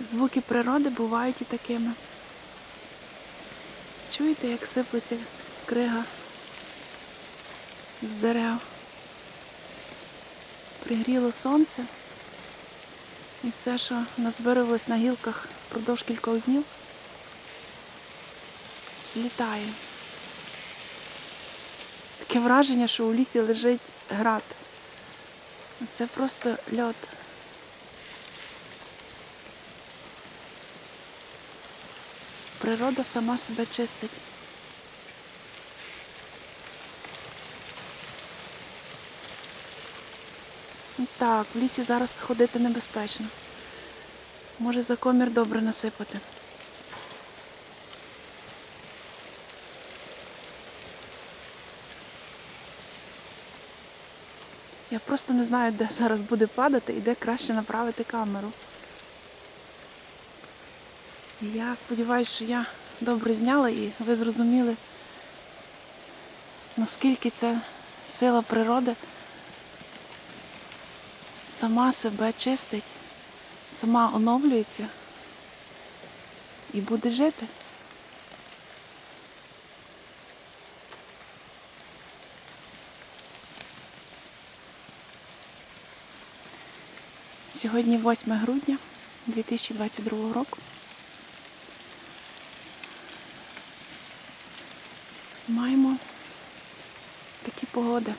Звуки природи бувають і такими. Чуєте, як сиплеться крига з дерев? Пригріло сонце. І все, що назбиралось на гілках впродовж кількох днів, злітає. Таке враження, що у лісі лежить град. Це просто льот. Природа сама себе чистить. Так, в лісі зараз ходити небезпечно. Може за комір добре насипати. Я просто не знаю, де зараз буде падати і де краще направити камеру. Я сподіваюся, що я добре зняла і ви зрозуміли, наскільки це сила природи сама себе чистить, сама оновлюється і буде жити. Сьогодні 8 грудня 2022 року. Маємо такі погоди.